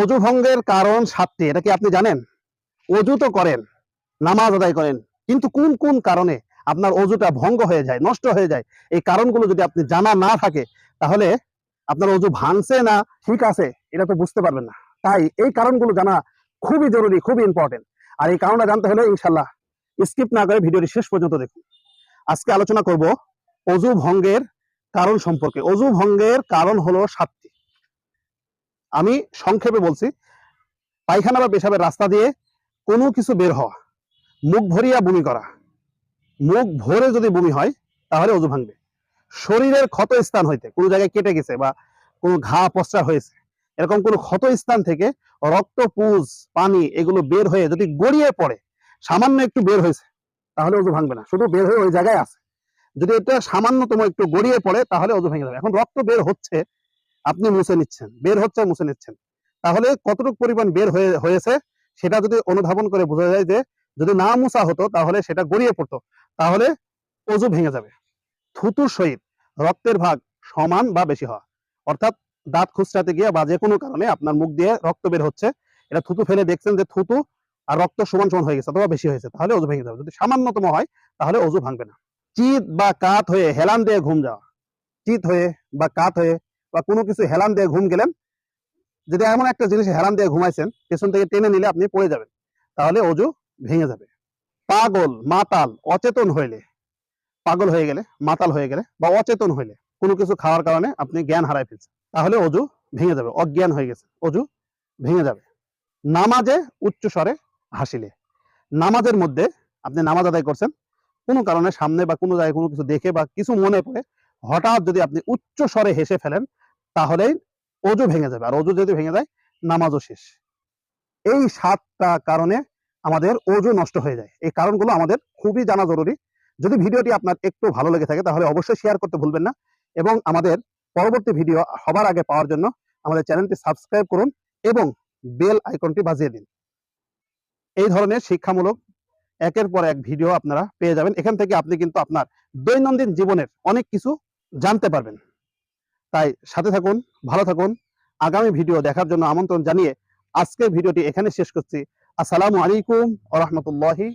অজু ভঙ্গের কারণ সাতটি, এটা কি আপনি জানেন? অজু তো করেন, নামাজ আদায় করেন, কিন্তু কোন কোন কারণে আপনার অজুটা ভঙ্গ হয়ে যায়, নষ্ট হয়ে যায়? এই কারণগুলো যদি আপনি জানা না থাকে, তাহলে আপনার অজু ভাঙছে না, ঠিক আছে, এটা তো বুঝতে পারবেন না। তাই এই কারণগুলো জানা খুবই জরুরি, খুবই ইম্পর্টেন্ট আর এই কারণটা জানতে হলে ইনশাল্লাহ স্কিপ না করে ভিডিওটি শেষ পর্যন্ত দেখুন। আজকে আলোচনা করব অজু ভঙ্গের কারণ সম্পর্কে। অজু ভঙ্গের কারণ হলো সাতটি। আমি সংক্ষেপে বলছি, পায়খানা বা পেশাবের রাস্তা দিয়ে কোনো কিছু বের হওয়া, মুখ ভরিয়া বমি করা, মুখ ভরে যদি বমি হয়, তাহলে অজু ভাঙবে। শরীরের ক্ষত স্থান হইতে, কোনো জায়গায় কেটে গেছে বা কোনো ঘা পশ্চা হয়েছে, এরকম কোনো ক্ষত স্থান থেকে রক্ত, পুজ, পানি এগুলো বের হয়ে যদি গড়িয়ে পড়ে, সামান্য একটু বের হয়েছে, তাহলে অজু ভাঙবে না। শুধু বের হয়ে ওই জায়গায় আছে। যদি এটা সামান্যতম একটু গড়িয়ে পড়ে, তাহলে অজু ভেঙে যাবে। এখন রক্ত বের হচ্ছে আপনি মুছে নিচ্ছেন, বের হচ্ছে, মুছে নিচ্ছেন। তাহলে কতটুকু পরিমাণ বের হয়ে, হয়েছে সেটা যদি অনুধাবন করে বোঝা যায় যে যদি না মুছা হতো তাহলে সেটা গড়িয়ে পড়তো। তাহলে অজু ভেঙে যাবে। থুতুর সহিত রক্তের ভাগ সমান বা বেশি হওয়া। অর্থাৎ দাঁত খুচরাতে গিয়ে বা যে কোনো কারণে আপনার মুখ দিয়ে রক্ত বের হচ্ছে, এটা থুতু ফেলে দেখছেন যে থুতু আর রক্ত সমান সমান হয়ে গেছে অথবা বেশি হয়েছে, তাহলে অজু ভেঙে যাবে। যদি সামান্যতম হয় তাহলে অজু ভাঙবে না। চিত বা কাত হয়ে হেলান দিয়ে ঘুম যাওয়া। চিত হয়ে বা কাত হয়ে বা কোনো কিছু হেলান দিয়ে ঘুম গেলেন, যদি এমন একটা জিনিস হেলান দিয়ে ঘুমাইছেন, পেছন থেকে টেনে নিলে আপনি পড়ে যাবেন, তাহলে অজু ভেঙে যাবে। পাগল, মাতাল, অচেতন হইলে, পাগল হয়ে গেলে, মাতাল হয়ে গেলে বা অচেতন হইলে, কোনো কিছু খাওয়ার কারণে আপনি জ্ঞান হারাই ফেলছেন, তাহলে অজু ভেঙে যাবে, অজ্ঞান হয়ে গেছে অজু ভেঙে যাবে। নামাজে উচ্চ স্বরে হাসিলে, নামাজের মধ্যে আপনি নামাজ আদায় করছেন, কোনো কারণে সামনে বা কোনো জায়গায় কোনো কিছু দেখে বা কিছু মনে পড়ে হঠাৎ যদি আপনি উচ্চ স্বরে হেসে ফেলেন তাহলেই অজু ভেঙে যাবে। আর অজু যদি ভেঙে যায়, নামাজও শেষ। এই সাতটা কারণে আমাদের অজু নষ্ট হয়ে যায়। এই কারণগুলো আমাদের খুবই জানা জরুরি। যদি ভিডিওটি আপনার একটু ভালো লেগে থাকে, তাহলে অবশ্যই শেয়ার করতে ভুলবেন না। এবং আমাদের পরবর্তী ভিডিও সবার আগে পাওয়ার জন্য আমাদের চ্যানেলটি সাবস্ক্রাইব করুন এবং বেল আইকনটি বাজিয়ে দিন। এই ধরনের শিক্ষামূলক একের পর এক ভিডিও আপনারা পেয়ে যাবেন। এখান থেকে আপনি কিন্তু আপনার দৈনন্দিন জীবনের অনেক কিছু জানতে পারবেন। তাই সাথে থাকুন, ভালো থাকুন। আগামী ভিডিও দেখার জন্য আমন্ত্রণ জানিয়ে আজকের ভিডিওটি এখানে শেষ করছি। আসসালামু আলাইকুম আ রহমতুল্লাহি